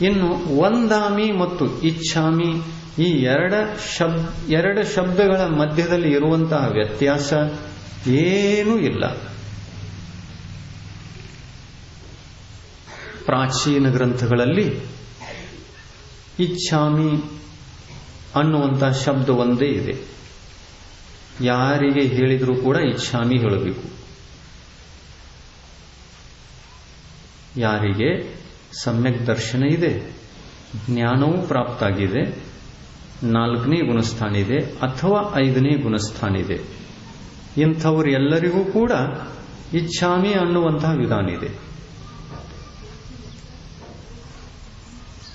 ಇನ್ನು ಒಂದಾಮಿ ಮತ್ತು ಇಚ್ಛಾಮಿ ಈ ಎರಡ ಶಬ್, ಎರಡು ಶಬ್ದಗಳ ಮಧ್ಯದಲ್ಲಿ ಇರುವಂತಹ ವ್ಯತ್ಯಾಸ ಏನೂ ಇಲ್ಲ. ಪ್ರಾಚೀನ ಗ್ರಂಥಗಳಲ್ಲಿ ಇಚ್ಛಾಮಿ ಅನ್ನುವಂತಹ ಶಬ್ದ ಒಂದೇ ಇದೆ. ಯಾರಿಗೆ ಹೇಳಿದರೂ ಕೂಡ ಇಚ್ಛಾಮಿ ಹೇಳಬೇಕು. ಯಾರಿಗೆ? ಸಮ್ಯಕ್ ದರ್ಶನ ಇದೆ, ಜ್ಞಾನವೂ ಪ್ರಾಪ್ತಾಗಿದೆ, ನಾಲ್ಕನೇ ಗುಣಸ್ಥಾನ ಇದೆ, ಅಥವಾ ಐದನೇ ಗುಣಸ್ಥಾನ ಇದೆ. ಇಂಥವರು ಎಲ್ಲರಿಗೂ ಕೂಡ ಇಚ್ಛಾಮಿ ಅನ್ನುವಂತಹ ವಿಧಾನ ಇದೆ.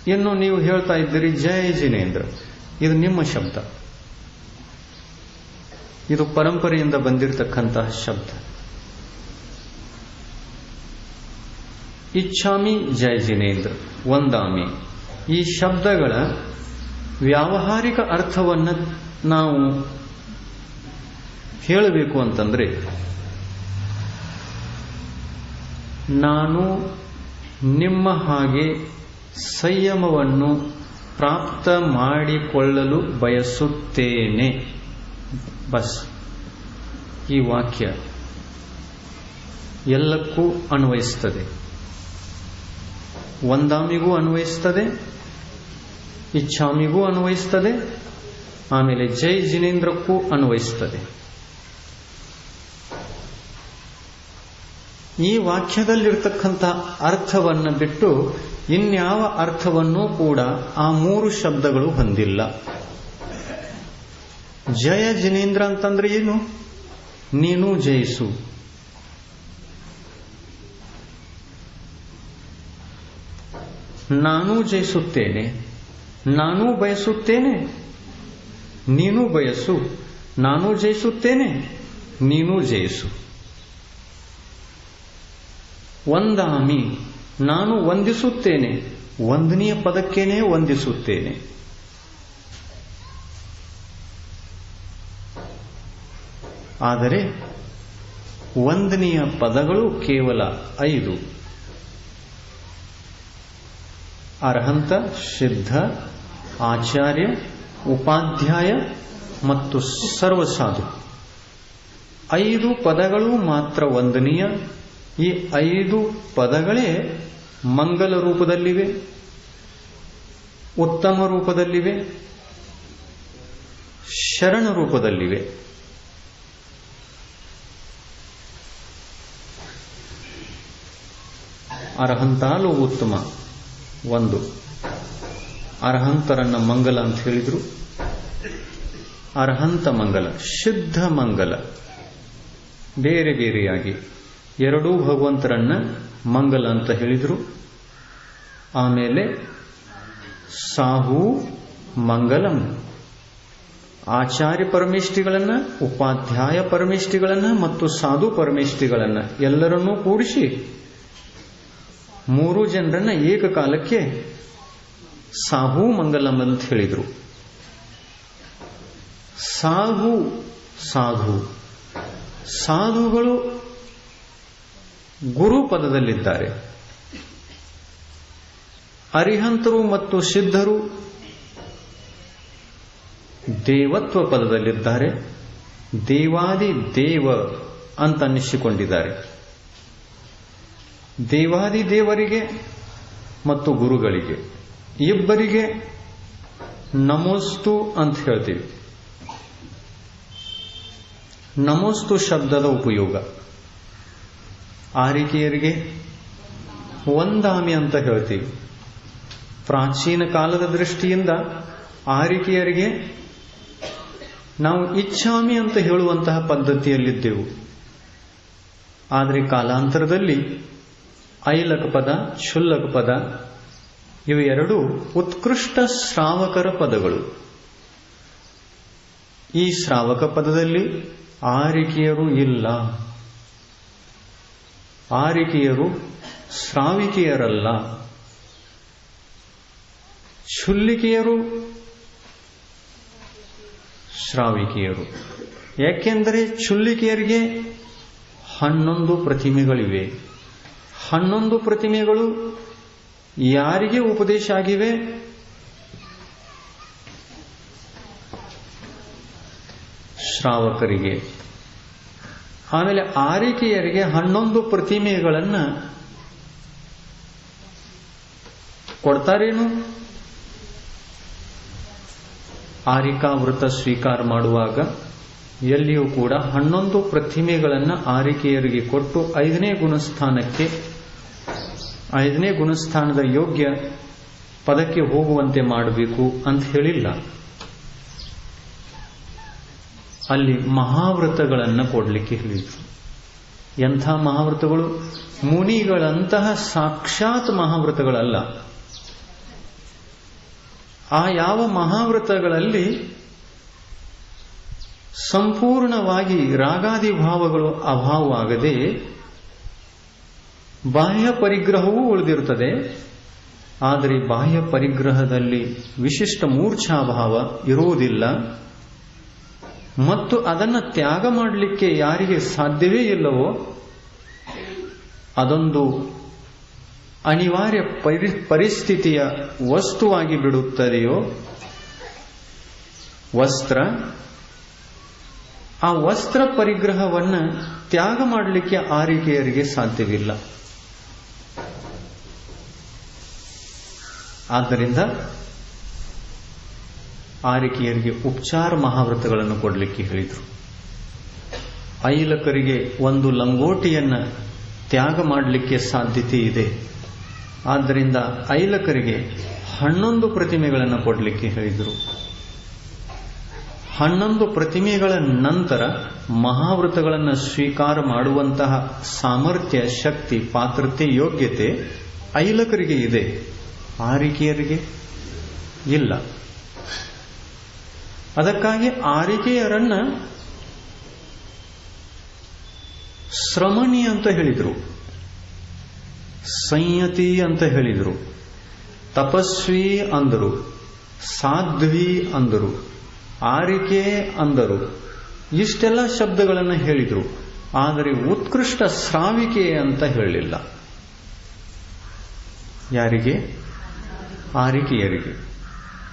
ಇನ್ನು ನೀವು ಹೇಳ್ತಾ ಇದ್ದೀರಿ, ಜಯ ಜಿನೇಂದ್ರ, ಇದು ನಿಮ್ಮ ಶಬ್ದ. ಇದು ಪರಂಪರೆಯಿಂದ ಬಂದಿರತಕ್ಕಂತಹ ಶಬ್ದ. ಇಚ್ಛಾಮಿ ಜಯ ಜಿನೇಂದ್ರ ಒಂದಾಮಿ ಈ ಶಬ್ದಗಳ ವ್ಯಾವಹಾರಿಕ ಅರ್ಥವನ್ನ ನಾವು ಹೇಳಬೇಕು ಅಂತಂದ್ರೆ, ನಾನು ನಿಮ್ಮ ಹಾಗೆ ಸಂಯಮವನ್ನು ಪ್ರಾಪ್ತ ಮಾಡಿಕೊಳ್ಳಲು ಬಯಸುತ್ತೇನೆ. ಬಸ್. ಈ ವಾಕ್ಯ ಎಲ್ಲಕ್ಕೂ ಅನ್ವಯಿಸ್ತದೆ. ಒಂದಾಮಿಗೂ ಅನ್ವಯಿಸ್ತದೆ, ಇಚ್ಛಾಮಿಗೂ ಅನ್ವಯಿಸ್ತದೆ, ಆಮೇಲೆ ಜೈ ಜಿನೇಂದ್ರಕ್ಕೂ ಅನ್ವಯಿಸ್ತದೆ. ಈ ವಾಕ್ಯದಲ್ಲಿರ್ತಕ್ಕಂಥ ಅರ್ಥವನ್ನು ಬಿಟ್ಟು ಇನ್ಯಾವ ಅರ್ಥವನ್ನೂ ಕೂಡ ಆ ಮೂರು ಶಬ್ದಗಳು ಹೊಂದಿಲ್ಲ. ಜಯ ಜಿನೇಂದ್ರ ಅಂತಂದ್ರೆ ಏನು? ನೀನು ಜಯಿಸು. ನಾನು ಜಯಿಸುತ್ತೇನೆ, ನಾನು ಬಯಸುತ್ತೇನೆ, ನೀನು ಬಯಸು, ನಾನು ಜಯಿಸುತ್ತೇನೆ, ನೀನು ಜಯಿಸು. ಒಂದಾಮಿ, ನಾನು ವಂದಿಸುತ್ತೇನೆ ವಂದನೀಯ ಪದಕ್ಕೇನೆ ವಂದಿಸುತ್ತೇನೆ. ಆದರೆ, ಒಂದನೆಯ ಪದಗಳು ಕೇವಲ ಐದು. ಅರ್ಹಂತ, ಸಿದ್ಧ, ಆಚಾರ್ಯ, ಉಪಾಧ್ಯಾಯ ಮತ್ತು ಸರ್ವಸಾಧು. ಐದು ಪದಗಳು ಮಾತ್ರ ವಂದನೀಯ. ಈ ಐದು ಪದಗಳೇ ಮಂಗಲ ರೂಪದಲ್ಲಿವೆ, ಉತ್ತಮ ರೂಪದಲ್ಲಿವೆ, ಶರಣ ರೂಪದಲ್ಲಿವೆ. ಅರ್ಹಂತಾಲು ಉತ್ತಮ? ಒಂದು. ಅರ್ಹಂತರನ್ನ ಮಂಗಲ ಅಂತ ಹೇಳಿದ್ರು. ಅರ್ಹಂತ ಮಂಗಲ, ಶುದ್ಧ ಮಂಗಲ. ಬೇರೆ ಬೇರೆಯಾಗಿ ಎರಡೂ ಭಗವಂತರನ್ನ ಮಂಗಲ ಅಂತ ಹೇಳಿದ್ರು. ಆಮೇಲೆ ಸಾಹು ಮಂಗಲಂ. ಆಚಾರ್ಯ ಪರಮೇಷ್ಠಿಗಳನ್ನ, ಉಪಾಧ್ಯಾಯ ಪರಮೇಷ್ಠಿಗಳನ್ನ ಮತ್ತು ಸಾಧು ಪರಮೇಷ್ಠಿಗಳನ್ನ ಎಲ್ಲರನ್ನೂ ಕೂಡಿಸಿ ಮೂರು ಜನರನ್ನ ಏಕಕಾಲಕ್ಕೆ ಸಾಹು ಮಂಗಲಂ ಅಂತ ಹೇಳಿದರು. ಸಾಹು, ಸಾಧು. ಸಾಧುಗಳು ಗುರು ಪದದಲ್ಲಿದ್ದಾರೆ. ಅರಿಹಂತರು ಮತ್ತು ಸಿದ್ಧರು ದೇವತ್ವ ಪದದಲ್ಲಿದ್ದಾರೆ. ದೇವಾದಿ ದೇವ ಅಂತ ಅನ್ನಿಸಿಕೊಂಡಿದ್ದಾರೆ. ದೇವಾದಿ ದೇವರಿಗೆ ಮತ್ತು ಗುರುಗಳಿಗೆ. ಇಬ್ಬರಿಗೆ ನಮೋಸ್ತು ಅಂತ ಹೇಳ್ತೀವಿ. ನಮೋಸ್ತು ಶಬ್ದದ ಉಪಯೋಗ. ಆರಿಕೆಯರಿಗೆ ಒಂದಾಮಿ ಅಂತ ಹೇಳ್ತೀವಿ. ಪ್ರಾಚೀನ ಕಾಲದ ದೃಷ್ಟಿಯಿಂದ ಆರಿಕೆಯರಿಗೆ ನಾವು ಇಚ್ಛಾಮಿ ಅಂತ ಹೇಳುವಂತಹ ಪದ್ಧತಿಯಲ್ಲಿದ್ದೆವು. ಆದರೆ ಕಾಲಾಂತರದಲ್ಲಿ ಐಲಕ ಪದ, ಶುಲ್ಲಕ ಪದ, ಇವು ಎರಡು ಉತ್ಕೃಷ್ಟ ಶ್ರಾವಕರ ಪದಗಳು. ಈ ಶ್ರಾವಕ ಪದದಲ್ಲಿ ಆರಿಕೆಯರು ಇಲ್ಲ. ಆರಿಕೆಯರು ಶ್ರಾವಿಕೆಯರಲ್ಲ. ಶುಲ್ಲಿಕೆಯರು ಶ್ರಾವಿಕೆಯರು. ಯಾಕೆಂದರೆ ಚುಲ್ಲಿಕೆಯರಿಗೆ ಹನ್ನೊಂದು ಪ್ರತಿಮೆಗಳಿವೆ. ಹನ್ನೊಂದು ಪ್ರತಿಮೆಗಳು ಯಾರಿಗೆ ಉಪದೇಶ ಆಗಿವೆ? ಶ್ರಾವಕರಿಗೆ. ಆಮೇಲೆ ಆರಿಕೆಯರಿಗೆ ಹನ್ನೊಂದು ಪ್ರತಿಮೆಗಳನ್ನು ಕೊಡ್ತಾರೇನು? ಆರಿಕಾ ವೃತ ಸ್ವೀಕಾರ ಮಾಡುವಾಗ ಎಲ್ಲಿಯೂ ಕೂಡ ಹನ್ನೊಂದು ಪ್ರತಿಮೆಗಳನ್ನು ಆರಿಕೆಯರಿಗೆ ಕೊಟ್ಟು ಐದನೇ ಗುಣಸ್ಥಾನಕ್ಕೆ ಐದನೇ ಗುಣಸ್ಥಾನದ ಯೋಗ್ಯ ಪದಕ್ಕೆ ಹೋಗುವಂತೆ ಮಾಡಬೇಕು ಅಂತ ಹೇಳಿಲ್ಲ. ಅಲ್ಲಿ ಮಹಾವ್ರತಗಳನ್ನು ಕೊಡಲಿಕ್ಕೆ ಹೇಳಿದ್ರು. ಎಂಥ ಮಹಾವ್ರತಗಳು? ಮುನಿಗಳಂತಹ ಸಾಕ್ಷಾತ್ ಮಹಾವ್ರತಗಳಲ್ಲ. ಆ ಯಾವ ಮಹಾವ್ರತಗಳಲ್ಲಿ ಸಂಪೂರ್ಣವಾಗಿ ರಾಗಾದಿ ಭಾವಗಳು ಅಭಾವವಾಗದೆ ಬಾಹ್ಯ ಪರಿಗ್ರಹವೂ ಉಳಿದಿರುತ್ತದೆ. ಆದರೆ ಬಾಹ್ಯ ಪರಿಗ್ರಹದಲ್ಲಿ ವಿಶಿಷ್ಟ ಮೂರ್ಛಾಭಾವ ಇರುವುದಿಲ್ಲ. ಮತ್ತು ಅದನ್ನು ತ್ಯಾಗ ಮಾಡಲಿಕ್ಕೆ ಯಾರಿಗೆ ಸಾಧ್ಯವೇ ಇಲ್ಲವೋ, ಅದೊಂದು ಅನಿವಾರ್ಯ ಪರಿ, ಪರಿಸ್ಥಿತಿಯ ವಸ್ತುವಾಗಿ ಬಿಡುತ್ತದೆಯೋ? ವಸ್ತ್ರ? ಆ ವಸ್ತ್ರ ಪರಿಗ್ರಹವನ್ನು ತ್ಯಾಗ ಮಾಡಲಿಕ್ಕೆ ಆರಿಕೆಯರಿಗೆ ಸಾಧ್ಯವಿಲ್ಲ. ಆದ್ದರಿಂದ ಆರಿಕೆಯರಿಗೆ ಉಪಚಾರ ಮಹಾವ್ರತಗಳನ್ನು ಕೊಡಲಿಕ್ಕೆ ಹೇಳಿದರು. ಐಲಕರಿಗೆ ಒಂದು ಲಂಗೋಟಿಯನ್ನು ತ್ಯಾಗ ಮಾಡಲಿಕ್ಕೆ ಸಾಧ್ಯತೆ ಇದೆ. ಆದ್ದರಿಂದ ಐಲಕರಿಗೆ ಹನ್ನೊಂದು ಪ್ರತಿಮೆಗಳನ್ನು ಕೊಡಲಿಕ್ಕೆ ಹೇಳಿದರು. ಹನ್ನೊಂದು ಪ್ರತಿಮೆಗಳ ನಂತರ ಮಹಾವೃತಗಳನ್ನು ಸ್ವೀಕಾರ ಮಾಡುವಂತಹ ಸಾಮರ್ಥ್ಯ, ಶಕ್ತಿ, ಪಾತ್ರತೆ, ಯೋಗ್ಯತೆ ಐಲಕರಿಗೆ ಇದೆ. ಆರಿಕೆಯರಿಗೆ ಇಲ್ಲ. ಅದಕ್ಕಾಗಿ ಆರಿಕೆಯರನ್ನ ಶ್ರಮಣಿ ಅಂತ ಹೇಳಿದರು. ಸಂಯತಿ ಅಂತ ಹೇಳಿದರು. ತಪಸ್ವಿ ಅಂದರು. ಸಾಧ್ವಿ ಅಂದರು. ಆರಿಕೆ ಅಂದರು. ಇಷ್ಟೆಲ್ಲ ಶಬ್ದಗಳನ್ನು ಹೇಳಿದರು. ಆದರೆ ಉತ್ಕೃಷ್ಟ ಶ್ರಾವಿಕೆ ಅಂತ ಹೇಳಲಿಲ್ಲ. ಯಾರಿಗೆ? ಆರಿಕೆಯರಿಗೆ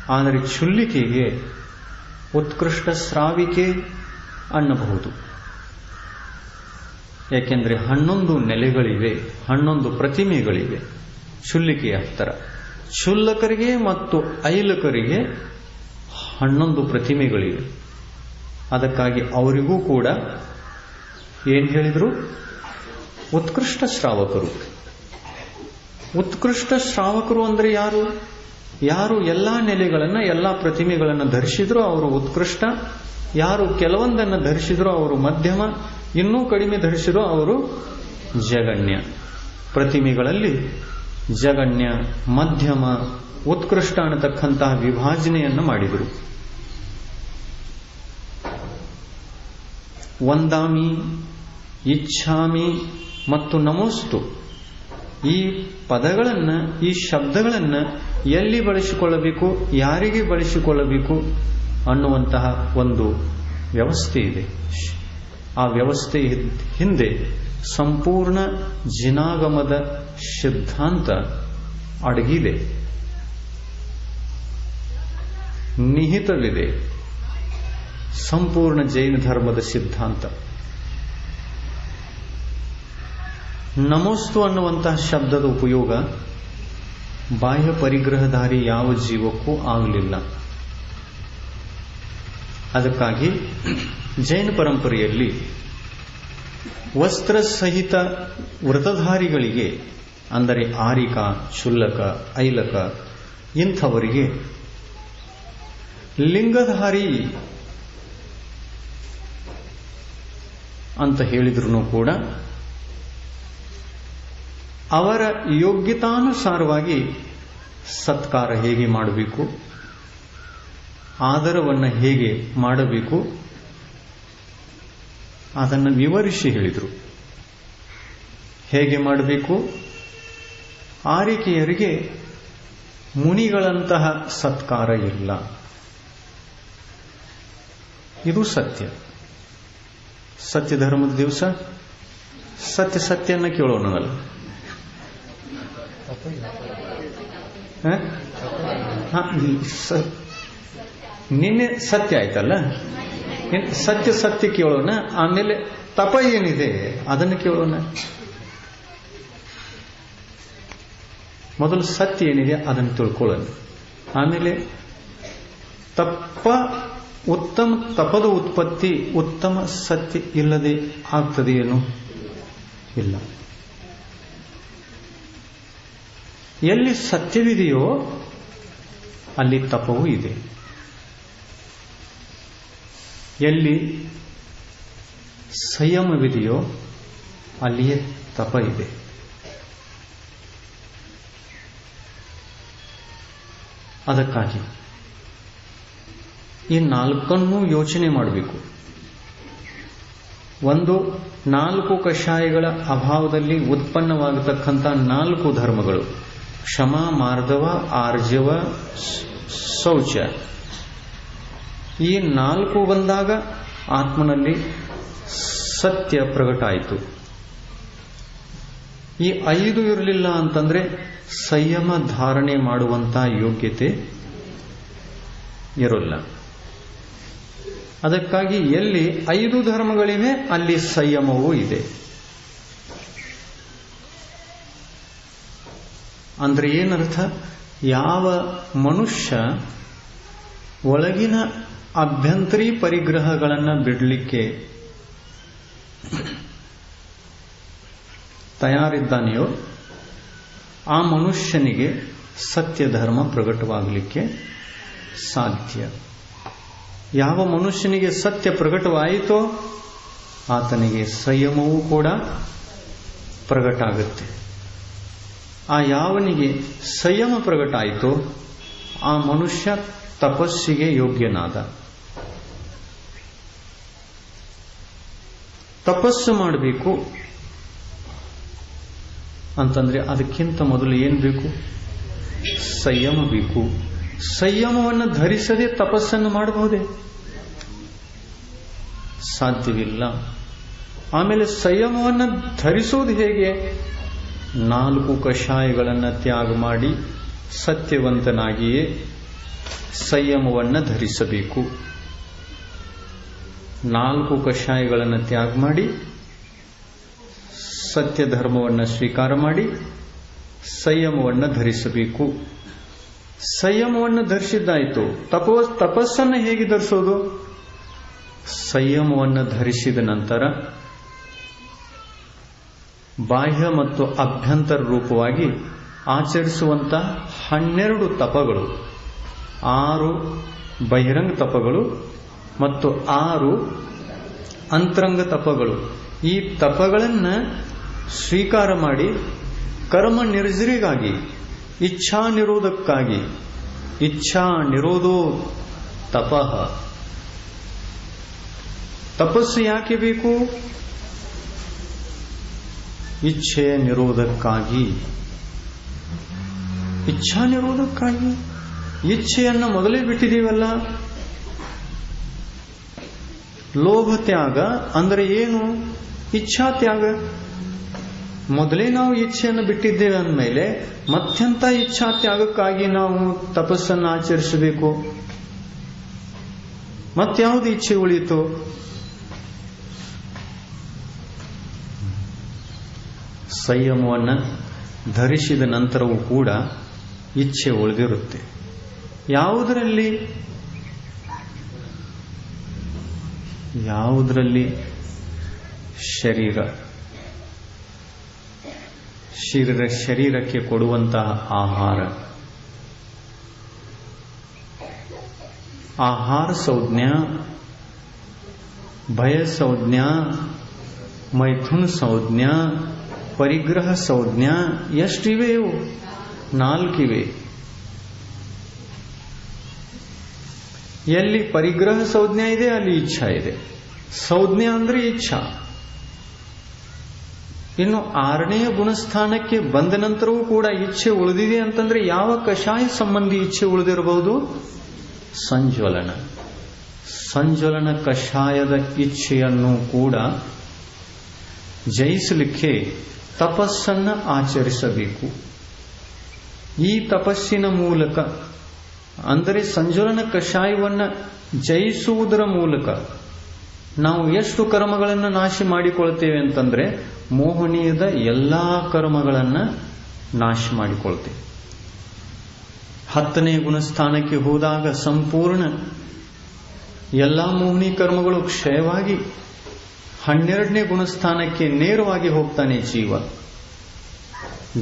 ಆದರೆ ಚುಲ್ಲಿಕೆಗೆ, ಉತ್ಕೃಷ್ಟ ಸ್ರಾವಿಕೆ ಅನ್ನಬಹುದು. ಯಾಕೆಂದರೆ ಹನ್ನೊಂದು ನೆಲೆಗಳಿವೆ, ಹನ್ನೊಂದು ಪ್ರತಿಮೆಗಳಿವೆ, ಚುಲ್ಲಿಕೆಯ ಹತ್ತರ. ಶುಲ್ಲಕರಿಗೆ ಮತ್ತು ಐಲಕರಿಗೆ ಹನ್ನೊಂದು ಪ್ರತಿಮೆಗಳಿವೆ. ಅದಕ್ಕಾಗಿ ಅವರಿಗೂ ಕೂಡ ಏನು ಹೇಳಿದರು? ಉತ್ಕೃಷ್ಟ ಶ್ರಾವಕರು. ಉತ್ಕೃಷ್ಟ ಶ್ರಾವಕರು ಅಂದ್ರೆ ಯಾರು? ಯಾರು ಎಲ್ಲಾ ನೆಲೆಗಳನ್ನು, ಎಲ್ಲಾ ಪ್ರತಿಮೆಗಳನ್ನು ಧರಿಸಿದ್ರು ಅವರು ಉತ್ಕೃಷ್ಟ. ಯಾರು ಕೆಲವೊಂದನ್ನು ಧರಿಸಿದ್ರು ಅವರು ಮಧ್ಯಮ. ಇನ್ನೂ ಕಡಿಮೆ ಧರಿಸಿದ್ರು ಅವರು ಜಗಣ್ಯ. ಪ್ರತಿಮೆಗಳಲ್ಲಿ ಜಗಣ್ಯ, ಮಧ್ಯಮ, ಉತ್ಕೃಷ್ಟ ಅನ್ನತಕ್ಕಂತಹ ವಿಭಾಜನೆಯನ್ನು ಮಾಡಿದರು. ವಂದಾಮಿ, ಇಚ್ಛಾಮಿ ಮತ್ತು ನಮೋಸ್ತು. ಈ ಪದಗಳನ್ನು, ಈ ಶಬ್ದಗಳನ್ನು ಎಲ್ಲಿ ಬಳಸಿಕೊಳ್ಳಬೇಕು, ಯಾರಿಗೆ ಬಳಸಿಕೊಳ್ಳಬೇಕು ಅನ್ನುವಂತಹ ಒಂದು ವ್ಯವಸ್ಥೆ ಇದೆ. ಆ ವ್ಯವಸ್ಥೆ ಹಿಂದೆ ಸಂಪೂರ್ಣ ಜಿನಾಗಮದ ಸಿದ್ಧಾಂತ ಅಡಗಿದೆ. ನಿಹಿತವಿದೆ. ಸಂಪೂರ್ಣ ಜೈನ ಧರ್ಮದ ಸಿದ್ಧಾಂತ. ನಮೋಸ್ತು ಅನ್ನುವಂತಹ ಶಬ್ದದ ಉಪಯೋಗ ಬಾಹ್ಯ ಪರಿಗ್ರಹಧಾರಿ ಯಾವ ಜೀವಕ್ಕೂ ಆಗಲಿಲ್ಲ. ಅದಕ್ಕಾಗಿ ಜೈನ ಪರಂಪರೆಯಲ್ಲಿ ವಸ್ತ್ರ ಸಹಿತ ವ್ರತಧಾರಿಗಳಿಗೆ, ಅಂದರೆ ಆರಿಕ, ಶುಲ್ಲಕ, ಐಲಕ, ಇಂಥವರಿಗೆ ಲಿಂಗಧಾರಿ ಅಂತ ಹೇಳಿದ್ರು ಕೂಡ ಅವರ ಯೋಗ್ಯತಾನುಸಾರವಾಗಿ ಸತ್ಕಾರ ಹೇಗೆ ಮಾಡಬೇಕು? ಆದರವನ್ನು ಹೇಗೆ ಮಾಡಬೇಕು? ಅದನ್ನು ವಿವರಿಸಿ ಹೇಳಿದರು. ಹೇಗೆ ಮಾಡಬೇಕು? ಆರಿಕೆಯರಿಗೆ ಮುನಿಗಳಂತಹ ಸತ್ಕಾರ ಇಲ್ಲ. ಇದು ಸತ್ಯ. ಸತ್ಯ ಧರ್ಮದ ದಿವಸ ಸತ್ಯ ಸತ್ಯನ್ನ ಸ- ನಿನ್ನೆ ಸತ್ಯ ಆಯ್ತಲ್ಲ? ಸತ್ಯ ಸತ್ಯ ಕೇಳೋಣ, ಆಮೇಲೆ ತಪ ಏನಿದೆ ಅದನ್ನು ಕೇಳೋಣ. ಮೊದಲು ಸತ್ಯ ಏನಿದೆ ಅದನ್ನು ತಿಳ್ಕೊಳ್ಳೋಣ. ಆಮೇಲೆ ತಪ್ಪ, ಉತ್ತಮ ತಪದ ಉತ್ಪತ್ತಿ, ಉತ್ತಮ ಸತ್ಯ ಇಲ್ಲದೆ ಆಗ್ತದೆಯೇನು ಇಲ್ಲ. ಎಲ್ಲಿ ಸತ್ಯವಿದೆಯೋ ಅಲ್ಲಿ ತಪವೂ ಇದೆ. ಎಲ್ಲಿ ಸಂಯಮವಿದೆಯೋ ಅಲ್ಲಿಯೇ ತಪ ಇದೆ. ಅದಕ್ಕಾಗಿ ಈ ನಾಲ್ಕನ್ನು ಯೋಚನೆ ಮಾಡಬೇಕು. ಒಂದು, ನಾಲ್ಕು ಕಷಾಯಗಳ ಅಭಾವದಲ್ಲಿ ಉತ್ಪನ್ನವಾಗತಕ್ಕಂಥ ನಾಲ್ಕು ಧರ್ಮಗಳು. ಕ್ಷಮ ಮಾರ್ಧವ ಆರ್ಜವ, ಶೌಚ. ಈ ನಾಲ್ಕು ಬಂದಾಗ ಆತ್ಮನಲ್ಲಿ ಸತ್ಯ ಪ್ರಕಟ ಆಯಿತು. ಈ ಐದು ಇರಲಿಲ್ಲ ಅಂತಂದ್ರೆ ಸಂಯಮ ಧಾರಣೆ ಮಾಡುವಂತ ಯೋಗ್ಯತೆ ಇರೋಲ್ಲ. ಅದಕ್ಕಾಗಿ ಎಲ್ಲಿ ಐದು ಧರ್ಮಗಳಿವೆ, ಅಲ್ಲಿ ಸಂಯಮವೂ ಇದೆ. ಅಂದ್ರೆ ಏನರ್ಥ? ಯಾವ ಮನುಷ್ಯ ಒಳಗಿನ ಅಭ್ಯಂತರಿ ಪರಿಗ್ರಹಗಳನ್ನು ಬಿಡಲಿಕ್ಕೆ ತಯಾರಿದ್ದಾನೆಯೋ, ಆ ಮನುಷ್ಯನಿಗೆ ಸತ್ಯ ಧರ್ಮ ಪ್ರಕಟವಾಗಲಿಕ್ಕೆ ಸಾಧ್ಯ. ಯಾವ ಮನುಷ್ಯನಿಗೆ ಸತ್ಯ ಪ್ರಕಟವಾಯಿತೋ, ಆತನಿಗೆ ಸಂಯಮವೂ ಕೂಡ ಪ್ರಕಟ ಆಗುತ್ತೆ ಆ ಯಾವನಿಗೆ ಸಂಯಮ ಪ್ರಕಟ ಆಯಿತು ಆ ಮನುಷ್ಯ ತಪಸ್ಸಿಗೆ ಯೋಗ್ಯನಾದ. ತಪಸ್ಸು ಮಾಡಬೇಕು ಅಂತಂದ್ರೆ ಅದಕ್ಕಿಂತ ಮೊದಲು ಏನು ಬೇಕು? ಸಂಯಮ ಬೇಕು. ಸಂಯಮವನ್ನು ಧರಿಸದೆ ತಪಸ್ಸನ್ನು ಮಾಡಬಹುದೇ? ಸಾಧ್ಯವಿಲ್ಲ. ಆಮೇಲೆ ಸಂಯಮವನ್ನು ಧರಿಸುವುದು ಹೇಗೆ? ನಾಲ್ಕು ಕಷಾಯಗಳನ್ನು ತ್ಯಾಗ ಮಾಡಿ ಸತ್ಯವಂತನಾಗಿಯೇ ಸಂಯಮವನ್ನು ಧರಿಸಬೇಕು. ನಾಲ್ಕು ಕಷಾಯಗಳನ್ನು ತ್ಯಾಗ ಮಾಡಿ ಸತ್ಯ ಧರ್ಮವನ್ನು ಸ್ವೀಕಾರ ಮಾಡಿ ಸಂಯಮವನ್ನು ಧರಿಸಬೇಕು. ಸಂಯಮವನ್ನು ಧರಿಸಿದ್ದಾಯಿತು. ತಪೋ ತಪಸ್ಸನ್ನು ಹೇಗೆ ಧರಿಸೋದು? ಸಂಯಮವನ್ನು ಧರಿಸಿದ ನಂತರ ಬಾಹ್ಯ ಮತ್ತು ಅಭ್ಯಂತರ ರೂಪವಾಗಿ ಆಚರಿಸುವಂತ ಹನ್ನೆರಡು ತಪಗಳು. ಆರು ಬಹಿರಂಗ ತಪಗಳು ಮತ್ತು ಆರು ಅಂತರಂಗ ತಪಗಳು. ಈ ತಪಗಳನ್ನು ಸ್ವೀಕಾರ ಮಾಡಿ ಕರ್ಮ ನಿರ್ಜರಿಗಾಗಿ, ಇಚ್ಛಾ ನಿರೋಧಕ್ಕಾಗಿ, ಇಚ್ಛಾ ನಿರೋಧೋ ತಪಃ. ತಪಸ್ಸು ಯಾಕೆ ಬೇಕು? ಇಚ್ಛೆಯ ನಿರೋಧಕ್ಕಾಗಿ. ಇಚ್ಛಾ ನಿರೋಧಕ್ಕಾಗಿ. ಇಚ್ಛೆಯನ್ನು ಮೊದಲೇ ಬಿಟ್ಟಿದ್ದೀವಲ್ಲ? ಲೋಭ ತ್ಯಾಗ ಅಂದರೆ ಏನು? ಇಚ್ಛಾ ತ್ಯಾಗ. ಮೊದಲೇ ನಾವು ಇಚ್ಛೆಯನ್ನು ಬಿಟ್ಟಿದ್ದೇವೆ ಅಂದಮೇಲೆ ಮತ್ತೆಂತ ಇಚ್ಛಾ ತ್ಯಾಗಕ್ಕಾಗಿ ನಾವು ತಪಸ್ಸನ್ನು ಆಚರಿಸಬೇಕು. ಮತ್ಯಾವುದು ಇಚ್ಛೆ ಉಳಿಯಿತು? ಸಂಯಮವನ್ನು ಧರಿಸಿದ ನಂತರವೂ ಕೂಡ ಇಚ್ಛೆ ಉಳಿದಿರುತ್ತೆ. ಯಾವುದರಲ್ಲಿ? ಯಾವುದರಲ್ಲಿ? ಶರೀರ. ಶರೀರ, ಶರೀರಕ್ಕೆ ಕೊಡುವಂತಹ ಆಹಾರ. ಆಹಾರ ಸಂಜ್ಞ, ಭಯ ಸಂಜ್ಞ, ಮೈಥುನ್ ಸಂಜ್ಞಾ ಪರಿಗ್ರಹ ಸಂಜ್ಞಾ ಎಷ್ಟಿವೆ ಇವು ನಾಲ್ಕಿವೆ. ಎಲ್ಲಿ ಪರಿಗ್ರಹ ಸಂಜ್ಞಾ ಇದೆ, ಅಲ್ಲಿ ಇಚ್ಛಾ ಇದೆ. ಸಂಜ್ಞಾ ಅಂದ್ರೆ ಇಚ್ಛಾ. ಇನ್ನು ಆರನೆಯ ಗುಣಸ್ಥಾನಕ್ಕೆ ಬಂದ ನಂತರವೂ ಕೂಡ ಇಚ್ಛೆ ಉಳಿದಿದೆ ಅಂತಂದ್ರೆ ಯಾವ ಕಷಾಯ ಸಂಬಂಧಿ ಇಚ್ಛೆ ಉಳಿದಿರಬಹುದು? ಸಂಜ್ವಲನ. ಸಂಜ್ವಲನ ಕಷಾಯದ ಇಚ್ಛೆಯನ್ನು ಕೂಡ ಜಯಿಸಲಿಕ್ಕೆ ತಪಸ್ಸನ್ನು ಆಚರಿಸಬೇಕು. ಈ ತಪಸ್ಸಿನ ಮೂಲಕ, ಅಂದರೆ ಸಂಜುಲನ ಕಷಾಯವನ್ನು ಜಯಿಸುವುದರ ಮೂಲಕ ನಾವು ಎಷ್ಟು ಕರ್ಮಗಳನ್ನು ನಾಶ ಮಾಡಿಕೊಳ್ತೇವೆ ಅಂತಂದ್ರೆ ಮೋಹನೀಯದ ಎಲ್ಲಾ ಕರ್ಮಗಳನ್ನು ನಾಶ ಮಾಡಿಕೊಳ್ತೇವೆ. ಹತ್ತನೇ ಗುಣಸ್ಥಾನಕ್ಕೆ ಹೋದಾಗ ಸಂಪೂರ್ಣ ಎಲ್ಲಾ ಮೋಹಿನಿ ಕರ್ಮಗಳು ಕ್ಷಯವಾಗಿ ಹನ್ನೆರಡನೇ ಗುಣಸ್ಥಾನಕ್ಕೆ ನೇರವಾಗಿ ಹೋಗ್ತಾನೆ ಜೀವ.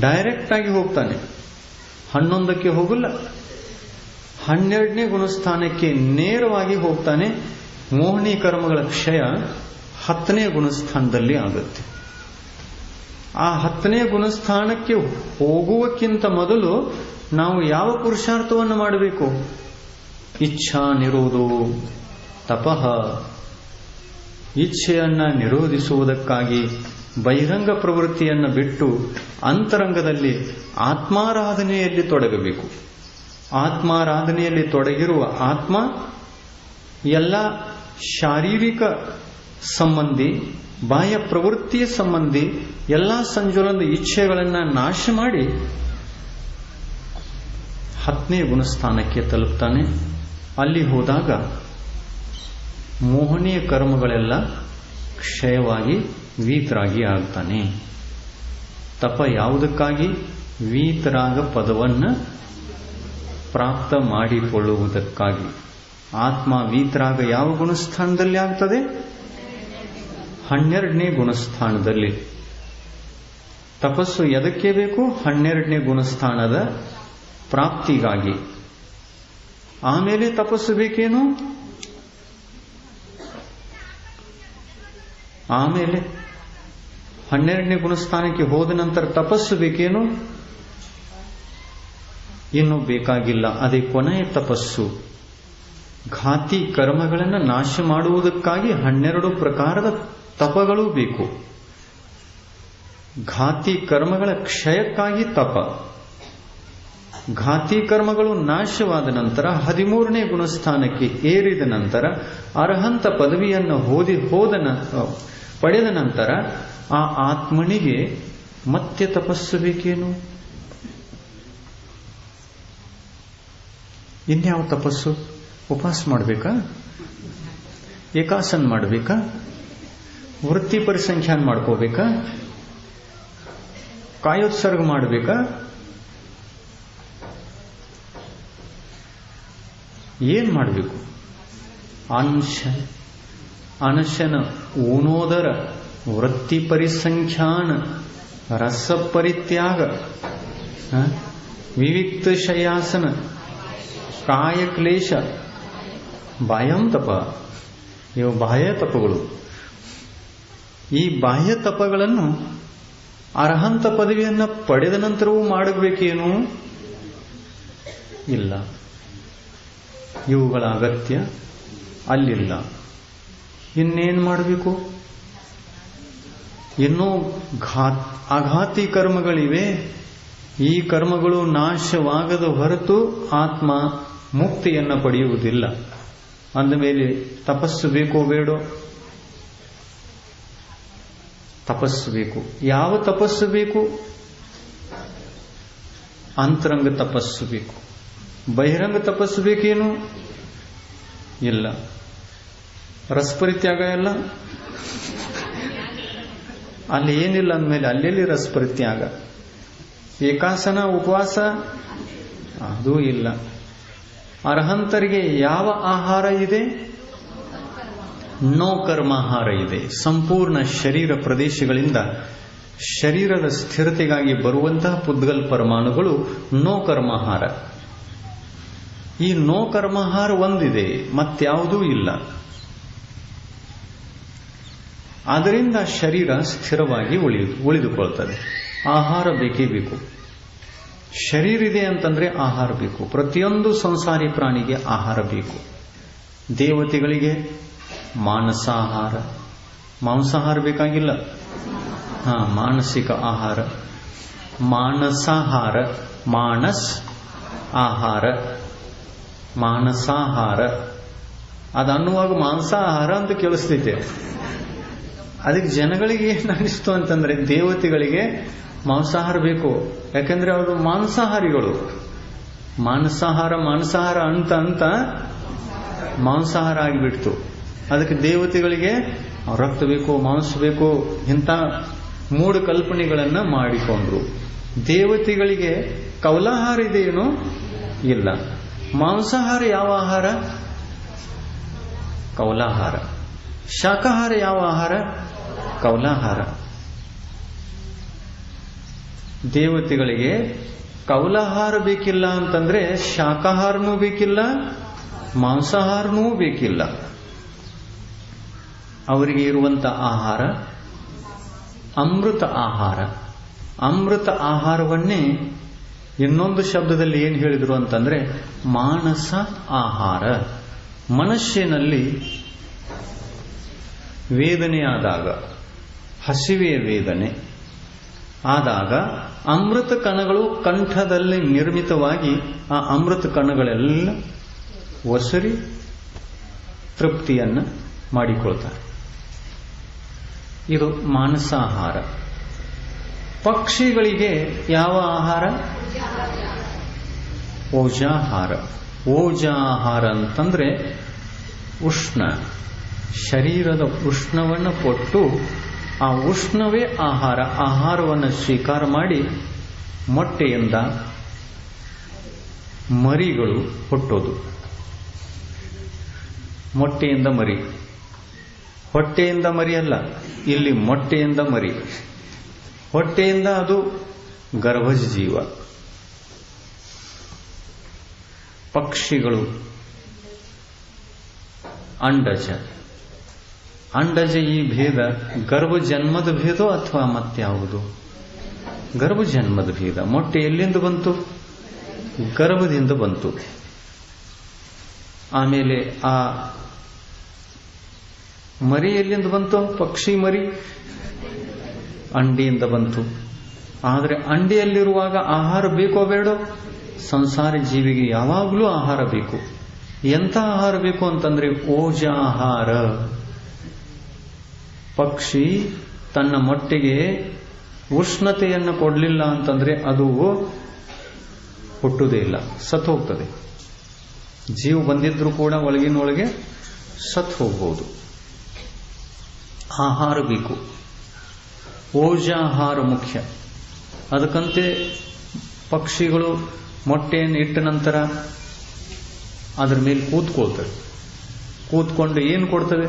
ಡೈರೆಕ್ಟ್ ಆಗಿ ಹೋಗ್ತಾನೆ. ಹನ್ನೊಂದಕ್ಕೆ ಹೋಗಲ್ಲ. ಹನ್ನೆರಡನೇ ಗುಣಸ್ಥಾನಕ್ಕೆ ನೇರವಾಗಿ ಹೋಗ್ತಾನೆ. ಮೋಹಿನಿ ಕರ್ಮಗಳ ಕ್ಷಯ ಹತ್ತನೇ ಗುಣಸ್ಥಾನದಲ್ಲಿ ಆಗುತ್ತೆ. ಆ ಹತ್ತನೇ ಗುಣಸ್ಥಾನಕ್ಕೆ ಹೋಗುವಕ್ಕಿಂತ ಮೊದಲು ನಾವು ಯಾವ ಪುರುಷಾರ್ಥವನ್ನು ಮಾಡಬೇಕು? ಇಚ್ಛಾ ನಿರೋಧ ತಪಃ. ಇಚ್ಛೆಯನ್ನ ನಿರೋಧಿಸುವುದಕ್ಕಾಗಿ ಬಹಿರಂಗ ಪ್ರವೃತ್ತಿಯನ್ನು ಬಿಟ್ಟು ಅಂತರಂಗದಲ್ಲಿ ಆತ್ಮಾರಾಧನೆಯಲ್ಲಿ ತೊಡಗಬೇಕು. ಆತ್ಮಾರಾಧನೆಯಲ್ಲಿ ತೊಡಗಿರುವ ಆತ್ಮ ಎಲ್ಲ ಶಾರೀರಿಕ ಸಂಬಂಧಿ, ಬಾಹ್ಯ ಪ್ರವೃತ್ತಿಯ ಸಂಬಂಧಿ ಎಲ್ಲ ಸಂಜೋಲನದ ಇಚ್ಛೆಗಳನ್ನು ನಾಶ ಮಾಡಿ ಹತ್ತನೇ ಗುಣಸ್ಥಾನಕ್ಕೆ ತಲುಪ್ತಾನೆ. ಅಲ್ಲಿ ಹೋದಾಗ ಮೋಹನೀಯ ಕರ್ಮಗಳೆಲ್ಲ ಕ್ಷಯವಾಗಿ ವೀತರಾಗಿ ಆಗ್ತಾನೆ. ತಪ ಯಾವುದಕ್ಕಾಗಿ? ವೀತರಾಗ ಪದವನ್ನು ಪ್ರಾಪ್ತ ಮಾಡಿಕೊಳ್ಳುವುದಕ್ಕಾಗಿ. ಆತ್ಮ ವೀತರಾಗ ಯಾವ ಗುಣಸ್ಥಾನದಲ್ಲಿ ಆಗ್ತದೆ? ಹನ್ನೆರಡನೇ ಗುಣಸ್ಥಾನದಲ್ಲಿ. ತಪಸ್ಸು ಎದಕ್ಕೆ ಬೇಕು? ಹನ್ನೆರಡನೇ ಗುಣಸ್ಥಾನದ ಪ್ರಾಪ್ತಿಗಾಗಿ. ಆಮೇಲೆ ತಪಸ್ಸು ಬೇಕೇನು? ಆಮೇಲೆ ಹನ್ನೆರಡನೇ ಗುಣಸ್ಥಾನಕ್ಕೆ ಹೋದ ನಂತರ ತಪಸ್ಸು ಬೇಕೇನು ಇನ್ನು ಬೇಕಾಗಿಲ್ಲ. ಅದೇ ಕೊನೆಯ ತಪಸ್ಸು. ಘಾತಿ ಕರ್ಮಗಳನ್ನು ನಾಶ ಮಾಡುವುದಕ್ಕಾಗಿ ಹನ್ನೆರಡು ಪ್ರಕಾರದ ತಪಗಳು ಬೇಕು. ಘಾತಿ ಕರ್ಮಗಳ ಕ್ಷಯಕ್ಕಾಗಿ ತಪ. ಘಾತಿ ಕರ್ಮಗಳು ನಾಶವಾದ ನಂತರ ಹದಿಮೂರನೇ ಗುಣಸ್ಥಾನಕ್ಕೆ ಏರಿದ ನಂತರ ಅರ್ಹಂತ ಪದವಿಯನ್ನು ಹೋದಿ ಹೋದ ಪಡೆದ ನಂತರ ಆ ಆತ್ಮನಿಗೆ ಮತ್ತೆ ತಪಸ್ಸು ಬೇಕೇನು? ಇನ್ಯಾವ ತಪಸ್ಸು? ಉಪವಾಸ ಮಾಡಬೇಕಾ? ಏಕಾಸನ್ ಮಾಡಬೇಕಾ? ವೃತ್ತಿ ಪರಿಸಂಖ್ಯಾನ ಮಾಡ್ಕೋಬೇಕಾ? ಕಾಯೋತ್ಸರ್ಗ ಮಾಡಬೇಕಾ? ಏನ್ ಮಾಡಬೇಕು? ಅನುಶ, ಅನಶನ ಊನೋದರ ವೃತ್ತಿ ಪರಿಸಂಖ್ಯಾನ ರಸ ಪರಿತ್ಯಾಗ ವಿವಿಕ್ತ ಶಯಾಸನ ಕಾಯ ಕ್ಲೇಶ ಬಾಯಂ ತಪ, ಇವು ಬಾಹ್ಯ ತಪಗಳು. ಈ ಬಾಹ್ಯ ತಪಗಳನ್ನು ಅರ್ಹಂತ ಪದವಿಯನ್ನು ಪಡೆದ ನಂತರವೂ ಮಾಡಬೇಕೇನು? ಇಲ್ಲ. ಇವುಗಳ ಅಗತ್ಯ ಅಲ್ಲಿಲ್ಲ. ಇನ್ನೇನು ಮಾಡಬೇಕು? ಇನ್ನೂ ಘಾತ್, ಅಘಾತಿ ಕರ್ಮಗಳಿವೆ. ಈ ಕರ್ಮಗಳು ನಾಶವಾಗದ ಹೊರತು ಆತ್ಮ ಮುಕ್ತಿಯನ್ನು ಪಡೆಯುವುದಿಲ್ಲ. ಅಂದಮೇಲೆ ತಪಸ್ಸು ಬೇಕೋ ಬೇಡೋ? ತಪಸ್ಸು ಬೇಕು. ಯಾವ ತಪಸ್ಸು ಬೇಕು? ಅಂತರಂಗ ತಪಸ್ಸು ಬೇಕು. ಬಹಿರಂಗ ತಪಸ್ಸು ಬೇಕೇನು ಇಲ್ಲ. ರಸಪರಿತ್ಯಾಗ ಎಲ್ಲ? ಅಲ್ಲಿ ಏನಿಲ್ಲ ಅಂದಮೇಲೆ ಅಲ್ಲೆಲ್ಲಿ ರಸಪರಿತ್ಯಾಗ? ಏಕಾಸನ, ಉಪವಾಸ? ಅದೂ ಇಲ್ಲ. ಅರ್ಹಂತರಿಗೆ ಯಾವ ಆಹಾರ ಇದೆ? ನೋ ಕರ್ಮಾಹಾರ ಇದೆ. ಸಂಪೂರ್ಣ ಶರೀರ ಪ್ರದೇಶಗಳಿಂದ ಶರೀರದ ಸ್ಥಿರತೆಗಾಗಿ ಬರುವಂತಹ ಪುದ್ಗಲ್ ಪರಮಾಣುಗಳು ನೋ ಕರ್ಮಾಹಾರ ಈ ನೋ ಕರ್ಮಹಾರ ಒಂದಿದೆ, ಮತ್ಯಾವುದೂ ಇಲ್ಲ. ಅದರಿಂದ ಶರೀರ ಸ್ಥಿರವಾಗಿ ಉಳಿದು, ಉಳಿದುಕೊಳ್ತದೆ. ಆಹಾರ ಬೇಕೇ ಬೇಕು. ಶರೀರ ಇದೆ ಅಂತಂದ್ರೆ ಆಹಾರ ಬೇಕು. ಪ್ರತಿಯೊಂದು ಸಂಸಾರಿ ಪ್ರಾಣಿಗೆ ಆಹಾರ ಬೇಕು. ದೇವತೆಗಳಿಗೆ ಮಾನಸಾಹಾರ. ಮಾಂಸಾಹಾರ ಬೇಕಾಗಿಲ್ಲ. ಹಾ, ಮಾನಸಿಕ ಆಹಾರ. ಮಾನಸಾಹಾರ, ಮಾನಸ್ ಆಹಾರ. ಮಾನಸಾಹಾರ. ಅದು ಅನ್ನುವಾಗ ಮಾಂಸಾಹಾರ ಅಂತ ಕೇಳಿಸ್ತೈತೆ ಅದಕ್ಕೆ ಜನಗಳಿಗೆ ಏನಾಗಿಸ್ತು ಅಂತಂದ್ರೆ ದೇವತೆಗಳಿಗೆ ಮಾಂಸಾಹಾರ ಬೇಕು. ಯಾಕಂದ್ರೆ ಅವರು ಮಾಂಸಾಹಾರಿಗಳು. ಮಾಂಸಾಹಾರ ಮಾಂಸಾಹಾರ ಅಂತ ಅಂತ ಮಾಂಸಾಹಾರ ಆಗಿಬಿಡ್ತು. ಅದಕ್ಕೆ ದೇವತೆಗಳಿಗೆ ರಕ್ತ ಬೇಕು, ಮಾಂಸ ಬೇಕು, ಇಂಥ ಮೂಢ ಕಲ್ಪನೆಗಳನ್ನ ಮಾಡಿಕೊಂಡ್ರು. ದೇವತೆಗಳಿಗೆ ಕೌಲಾಹಾರ ಇದೆಯೇನು ಇಲ್ಲ. ಮಾಂಸಾಹಾರ ಯಾವ ಆಹಾರ? ಕೌಲಾಹಾರ. ಶಾಖಾಹಾರ ಯಾವ ಆಹಾರ? ಕೌಲಾಹಾರ. ದೇವತೆಗಳಿಗೆ ಕೌಲಾಹಾರ ಬೇಕಿಲ್ಲ ಅಂತಂದ್ರೆ ಶಾಖಾಹಾರನೂ ಬೇಕಿಲ್ಲ, ಮಾಂಸಾಹಾರನೂ ಬೇಕಿಲ್ಲ. ಅವರಿಗೆ ಇರುವಂತ ಆಹಾರ ಅಮೃತ ಆಹಾರ. ಅಮೃತ ಆಹಾರವನ್ನೇ ಇನ್ನೊಂದು ಶಬ್ದದಲ್ಲಿ ಏನು ಹೇಳಿದ್ರು ಅಂತಂದ್ರೆ ಮಾನಸ ಆಹಾರ. ಮನುಷ್ಯನಲ್ಲಿ ವೇದನೆ ಆದಾಗ ಹಸಿವೆಯ ವೇದನೆ ಆದಾಗ ಅಮೃತ ಕಣಗಳು ಕಂಠದಲ್ಲಿ ನಿರ್ಮಿತವಾಗಿ ಆ ಅಮೃತ ಕಣಗಳೆಲ್ಲ ಒಸರಿ ತೃಪ್ತಿಯನ್ನು ಮಾಡಿಕೊಳ್ತಾರೆ. ಇದು ಮಾನಸಾಹಾರ. ಪಕ್ಷಿಗಳಿಗೆ ಯಾವ ಆಹಾರ? ಓಜಾಹಾರ. ಓಜಾಹಾರ ಅಂತಂದ್ರೆ ಉಷ್ಣ. ಶರೀರದ ಉಷ್ಣವನ್ನು ಕೊಟ್ಟು ಆ ಉಷ್ಣವೇ ಆಹಾರ. ಆಹಾರವನ್ನು ಸ್ವೀಕಾರ ಮಾಡಿ ಮೊಟ್ಟೆಯಿಂದ ಮರಿಗಳು ಹುಟ್ಟೋದು. ಮೊಟ್ಟೆಯಿಂದ ಮರಿ. ಹೊಟ್ಟೆಯಿಂದ ಮರಿ ಅಲ್ಲ, ಇಲ್ಲಿ ಮೊಟ್ಟೆಯಿಂದ ಮರಿ. ಹೊಟ್ಟೆಯಿಂದ ಅದು ಗರ್ಭಜ ಜೀವ ಪಕ್ಷಿಗಳು ಅಂಡಜ. ಅಂಡಜ ಈ ಭೇದ ಗರ್ಭ ಜನ್ಮದ ಭೇದ ಅಥವಾ ಮತ್ಯಾವುದು ಗರ್ಭ ಜನ್ಮದ ಭೇದ. ಮೊಟ್ಟೆ ಎಲ್ಲಿಂದ ಬಂತು? ಗರ್ಭದಿಂದ ಬಂತು. ಆಮೇಲೆ ಆ ಮರಿ ಎಲ್ಲಿಂದ ಬಂತು? ಪಕ್ಷಿ ಮರಿ. ಅಂಡಿಯಿಂದ ಬಂತು. ಆದರೆ ಅಂಡಿಯಲ್ಲಿರುವಾಗ ಆಹಾರ ಬೇಕೋ ಬೇಡೋ? ಸಂಸಾರ ಜೀವಿಗೆ ಯಾವಾಗಲೂ ಆಹಾರ ಬೇಕು. ಎಂಥ ಆಹಾರ ಬೇಕು ಅಂತಂದ್ರೆ ಓಜಾಹಾರ. ಪಕ್ಷಿ ತನ್ನ ಮೊಟ್ಟೆಗೆ ಉಷ್ಣತೆಯನ್ನು ಕೊಡಲಿಲ್ಲ ಅಂತಂದ್ರೆ ಅದು ಹುಟ್ಟುವುದೇ ಇಲ್ಲ ಸತ್ ಹೋಗ್ತದೆ. ಜೀವ ಬಂದಿದ್ರೂ ಕೂಡ ಒಳಗಿನೊಳಗೆ ಸತ್ ಹೋಗ್ಬೋದು. ಆಹಾರ ಬೇಕು. ಓಜಾಹಾರ ಮುಖ್ಯ. ಅದಕ್ಕಂತೆ ಪಕ್ಷಿಗಳು ಮೊಟ್ಟೆಯನ್ನು ಇಟ್ಟ ನಂತರ ಅದರ ಮೇಲೆ ಕೂತ್ಕೊಳ್ತವೆ. ಕೂತ್ಕೊಂಡು ಏನು ಕೊಡ್ತವೆ?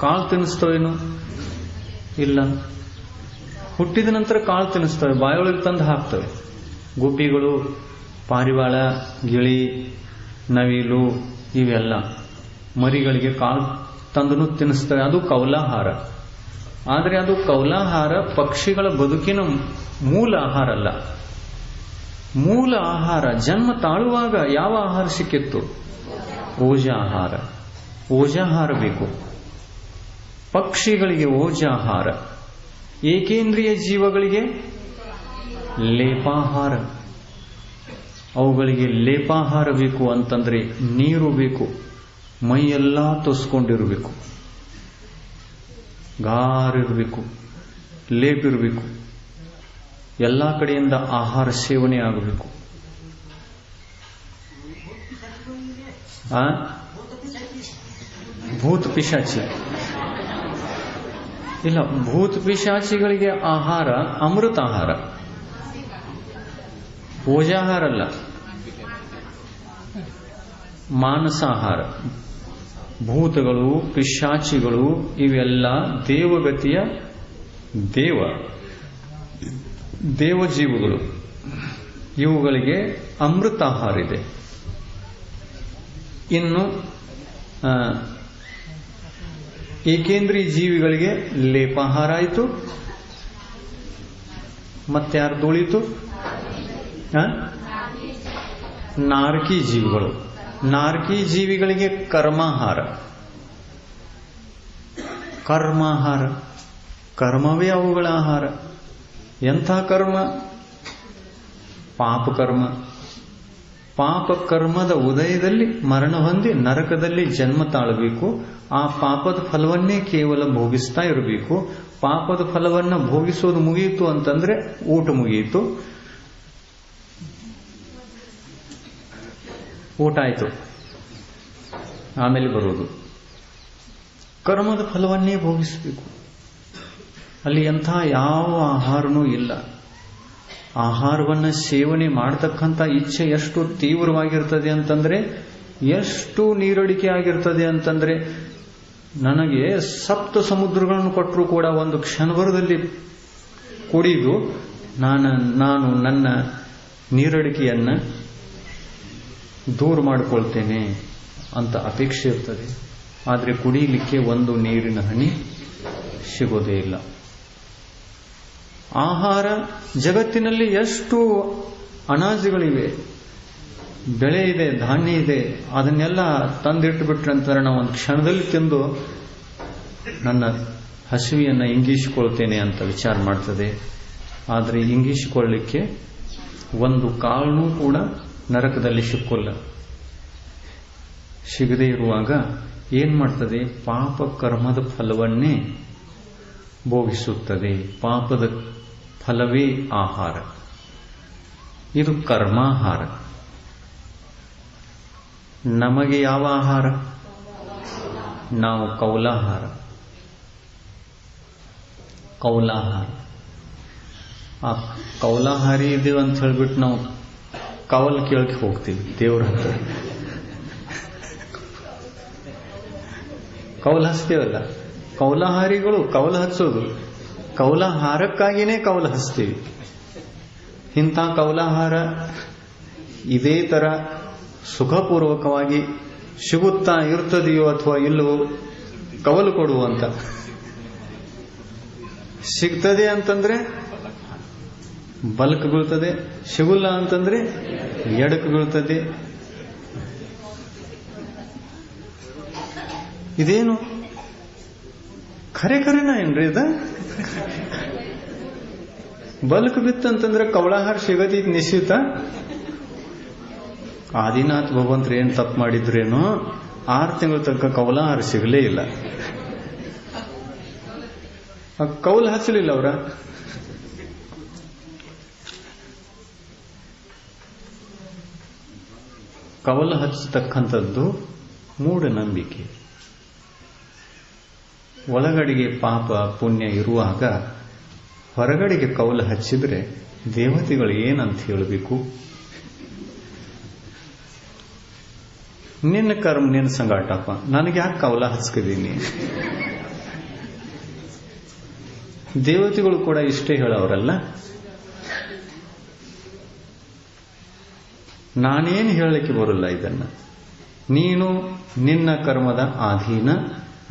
ಕಾಳು ತಿನ್ನಿಸ್ತವೇನು ಇಲ್ಲ. ಹುಟ್ಟಿದ ನಂತರ ಕಾಳು ತಿನ್ನಿಸ್ತವೆ. ಬಾಯೊಳಗೆ ತಂದು ಹಾಕ್ತವೆ. ಗುಬ್ಬಿಗಳು, ಪಾರಿವಾಳ, ಗಿಳಿ, ನವಿಲು, ಇವೆಲ್ಲ ಮರಿಗಳಿಗೆ ಕಾಳು ತಂದು ತಿನ್ನಿಸ್ತವೆ ಅದು ಕೌಲಾಹಾರ. ಆದರೆ ಅದು ಕೌಲಾಹಾರ ಪಕ್ಷಿಗಳ ಬದುಕಿನ ಮೂಲ ಆಹಾರ ಅಲ್ಲ. ಮೂಲ ಆಹಾರ, ಜನ್ಮ ತಾಳುವಾಗ ಯಾವ ಆಹಾರ ಸಿಕ್ಕಿತ್ತು? ಓಜಾಹಾರ. ಓಜಾಹಾರ ಬೇಕು. ಪಕ್ಷಿಗಳಿಗೆ ಓಜಾಹಾರ. ಏಕೇಂದ್ರಿಯ ಜೀವಗಳಿಗೆ? ಲೇಪಾಹಾರ. ಅವುಗಳಿಗೆ ಲೇಪಾಹಾರ ಬೇಕು ಅಂತಂದ್ರೆ ನೀರು ಬೇಕು. ಮೈಯೆಲ್ಲ ತೊಸ್ಕೊಂಡಿರಬೇಕು. ಗಾರಿರಬೇಕು ಲೇಪಿರಬೇಕು ಎಲ್ಲ ಕಡೆಯಿಂದ ಆಹಾರ ಸೇವನೆ ಆಗಬೇಕು. ಭೂತ್ ಪಿಶಾಚಿ. ಇಲ್ಲ, ಭೂತ ಪಿಶಾಚಿಗಳಿಗೆ ಆಹಾರ, ಅಮೃತ ಆಹಾರ. ಪೂಜಾಹಾರ ಅಲ್ಲ. ಮಾನಸಾಹಾರ. ಭೂತಗಳು, ಪಿಶಾಚಿಗಳು, ಇವೆಲ್ಲ ದೇವಗತಿಯ ದೇವ, ದೇವಜೀವಗಳು. ಇವುಗಳಿಗೆ ಅಮೃತಹಾರ ಇದೆ. ಇನ್ನು ಏಕೇಂದ್ರಿಯ ಜೀವಿಗಳಿಗೆ ಲೇಪಾಹಾರ ಆಯಿತು. ಮತ್ತಾರ್ದು ಉಳಿತು ಆ? ನಾರ್ಕಿ ಜೀವಿಗಳು. ನಾರ್ಕಿ ಜೀವಿಗಳಿಗೆ ಕರ್ಮಾಹಾರ. ಕರ್ಮಾಹಾರ. ಕರ್ಮವೇ ಅವುಗಳ ಆಹಾರ. ಎಂಥ ಕರ್ಮ? ಪಾಪ ಕರ್ಮ. ಪಾಪ ಕರ್ಮದ ಉದಯದಲ್ಲಿ ಮರಣ ಹೊಂದಿ ನರಕದಲ್ಲಿ ಜನ್ಮ ತಾಳಬೇಕು. ಆ ಪಾಪದ ಫಲವನ್ನೇ ಕೇವಲ ಭೋಗಿಸ್ತಾ ಇರಬೇಕು. ಪಾಪದ ಫಲವನ್ನ ಭೋಗಿಸೋದು ಮುಗಿಯಿತು ಅಂತಂದ್ರೆ ಊಟ ಮುಗಿಯಿತು. ಊಟ ಆಯಿತು. ಆಮೇಲೆ ಬರೋದು. ಕರ್ಮದ ಫಲವನ್ನೇ ಭೋಗಿಸಬೇಕು. ಅಲ್ಲಿ ಎಂಥ ಯಾವ ಆಹಾರನೂ ಇಲ್ಲ. ಆಹಾರವನ್ನ ಸೇವನೆ ಮಾಡತಕ್ಕಂಥ ಇಚ್ಛೆ ಎಷ್ಟು ತೀವ್ರವಾಗಿರ್ತದೆ ಅಂತಂದ್ರೆ, ಎಷ್ಟು ನೀರಡಿಕೆ ಆಗಿರ್ತದೆ ಅಂತಂದ್ರೆ, ನನಗೆ ಸಪ್ತ ಸಮುದ್ರಗಳನ್ನು ಕೊಟ್ಟರು ಕೂಡ ಒಂದು ಕ್ಷಣಭರದಲ್ಲಿ ಕುಡಿದು, ನಾನು ನಾನು ನನ್ನ ನೀರಡಿಕೆಯನ್ನ ದೂರ ಮಾಡಿಕೊಳ್ತೇನೆ ಅಂತ ಅಪೇಕ್ಷೆ ಇರ್ತದೆ. ಆದರೆ ಕುಡಿಯಲಿಕ್ಕೆ ಒಂದು ನೀರಿನ ಹನಿ ಸಿಗೋದೇ ಇಲ್ಲ. ಆಹಾರ ಜಗತ್ತಿನಲ್ಲಿ ಎಷ್ಟು ಅನಾಜುಗಳಿವೆ. ಬೆಳೆ ಇದೆ, ಧಾನ್ಯ ಇದೆ, ಅದನ್ನೆಲ್ಲ ತಂದಿಟ್ಟು ಬಿಟ್ರೆ ಅಂತಾರೆ ನಾವು ಒಂದು ಕ್ಷಣದಲ್ಲಿ ತಿಂದು ನನ್ನ ಹಸಿವಿಯನ್ನು ಇಂಗಿಸಿಕೊಳ್ತೇನೆ ಅಂತ ವಿಚಾರ ಮಾಡ್ತದೆ. ಆದರೆ ಇಂಗಿಸಿಕೊಳ್ಳಿಕ್ಕೆ ಒಂದು ಕಾಳನೂ ಕೂಡ ನರಕದಲ್ಲಿ ಸಿಕ್ಕೋಲ್ಲ ಸಿಗದೇ ಇರುವಾಗ ಏನ್ ಮಾಡ್ತದೆ? ಪಾಪ ಕರ್ಮದ ಫಲವನ್ನೇ ಭೋಗಿಸುತ್ತದೆ. ಪಾಪದ ಫಲವೇ ಆಹಾರ. ಇದು ಕರ್ಮಾಹಾರ. ನಮಗೆ ಯಾವ ಆಹಾರ? ನಾವು ಕೌಲಾಹಾರ. ಕೌಲಾಹಾರ. ಆ ಕೌಲಾಹಾರಿ ಅಂತ ಹೇಳ್ಬಿಟ್ಟು ನಾವು ಕವಲ್ ಕೇಳಕ್ಕೆ ಹೋಗ್ತೀವಿ ದೇವ್ರ ಹತ್ರ. ಕೌಲ ಹಚ್ತೇವಲ್ಲ? ಕೌಲಹಾರಿಗಳು ಕೌಲ ಹಚ್ಚೋದು. ಕೌಲಹಾರಕ್ಕಾಗಿನೇ ಕೌಲ ಹಚ್ತೀವಿ. ಇಂಥ ಕೌಲಹಾರ ಇದೇ ತರ ಸುಖಪೂರ್ವಕವಾಗಿ ಸಿಗುತ್ತಾ ಇರ್ತದೆಯೋ ಅಥವಾ ಇಲ್ಲವೋ ಕವಲು ಕೊಡುವಂತ. ಸಿಗ್ತದೆ ಅಂತಂದ್ರೆ ಬಲ್ಕ್ ಬೀಳ್ತದೆ ಸಿಗುಲ್ಲ ಅಂತಂದ್ರೆ ಎಡಕ್ ಬೀಳ್ತದೆ. ಇದೇನು? ಖರೆ ಖರೆನಾ ಏನ್ರಿ ಇದ ಬಲ್ಕ್ ಬಿತ್ತಂತಂದ್ರೆ ಕವಳಾಹಾರ ಸಿಗತಿ ನಿಶ್ಚಿತ. ಆದಿನಾಥ್ ಭಗವಂತರು ಏನ್ ತಪ್ಪು ಮಾಡಿದ್ರೇನು? ಆರು ತಿಂಗಳ ತನಕ ಕವಲಾಹಾರ ಸಿಗಲೇ ಇಲ್ಲ. ಕೌಲ್ ಹಚ್ಚಲಿಲ್ಲ ಅವರ? ಕವಲ ಹಚ್ಚತಕ್ಕಂಥದ್ದು ಮೂಢನಂಬಿಕೆ. ಒಳಗಡೆಗೆ ಪಾಪ ಪುಣ್ಯ ಇರುವಾಗ ಹೊರಗಡೆಗೆ ಕವಲು ಹಚ್ಚಿದ್ರೆ ದೇವತೆಗಳು ಏನಂತ ಹೇಳಬೇಕು? ನಿನ್ನ ಕರ್ಮ, ನಿನ್ನ ಸಂಗಾಟಪ್ಪ, ನನಗೆ ಯಾಕೆ ಕವಲ ಹಚ್ಕಿದೀನಿ? ದೇವತೆಗಳು ಕೂಡ ಇಷ್ಟೇ ಹೇಳೋರಲ್ಲ? ನಾನೇನು ಹೇಳಲಿಕ್ಕೆ ಬರಲ್ಲ ಇದನ್ನು. ನೀನು ನಿನ್ನ ಕರ್ಮದ ಅಧೀನ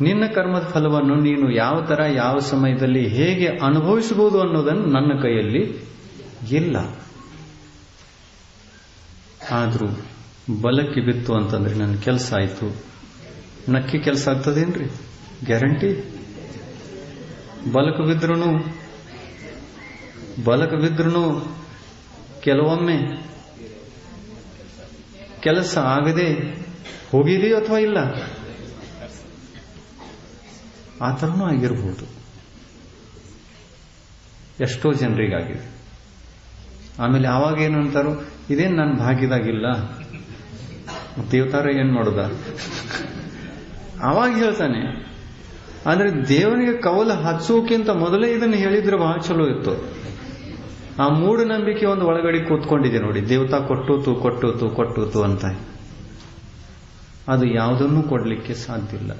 ನಿನ್ನ ಕರ್ಮದ ಫಲವನ್ನು ನೀನು ಯಾವ ತರ ಯಾವ ಸಮಯದಲ್ಲಿ ಹೇಗೆ ಅನುಭವಿಸಬಹುದು ಅನ್ನೋದನ್ನು ನನ್ನ ಕೈಯಲ್ಲಿ ಇಲ್ಲ. ಆದರೂ ಬಲಕ್ಕೆ ಬಿತ್ತು ಅಂತಂದ್ರೆ ನನ್ನ ಕೆಲಸ ಆಯ್ತು. ನಕ್ಕಿ ಕೆಲಸ ಆಗ್ತದೇನ್ರಿ? ಗ್ಯಾರಂಟಿ? ಬಲಕ ಬಿದ್ರೂ ಬಲಕ ಬಿದ್ರೂ ಕೆಲವೊಮ್ಮೆ ಕೆಲಸ ಆಗದೆ ಹೋಗಿದೆಯೋ ಅಥವಾ ಇಲ್ಲ? ಆ ಥರನೂ ಆಗಿರ್ಬೋದು. ಎಷ್ಟೋ ಜನರಿಗಾಗಿದೆ. ಆಮೇಲೆ ಆವಾಗ ಏನು ಅಂತಾರೋ, ಇದೇನು ನನ್ನ ಭಾಗ್ಯದಾಗಿಲ್ಲ? ದೇವತಾರ ಏನು ಮಾಡೋದ? ಆವಾಗ ಹೇಳ್ತಾನೆ, ಆದರೆ ದೇವನಿಗೆ ಕವಲ ಹಚ್ಚೋಕ್ಕಿಂತ ಮೊದಲೇ ಇದನ್ನು ಹೇಳಿದ್ರೆ ಬಹಳ ಚಲೋ ಇತ್ತು. ಆ ಮೂಢನಂಬಿಕೆ ಒಂದು ಒಳಗಡೆ ಕೂತ್ಕೊಂಡಿದೆ ನೋಡಿ. ದೇವತಾ ಕೊಟ್ಟೂತು ಕೊಟ್ಟೂತು ಕೊಟ್ಟೂತು ಅಂತ. ಅದು ಯಾವುದನ್ನೂ ಕೊಡಲಿಕ್ಕೆ ಸಾಧ್ಯ ಇಲ್ಲ.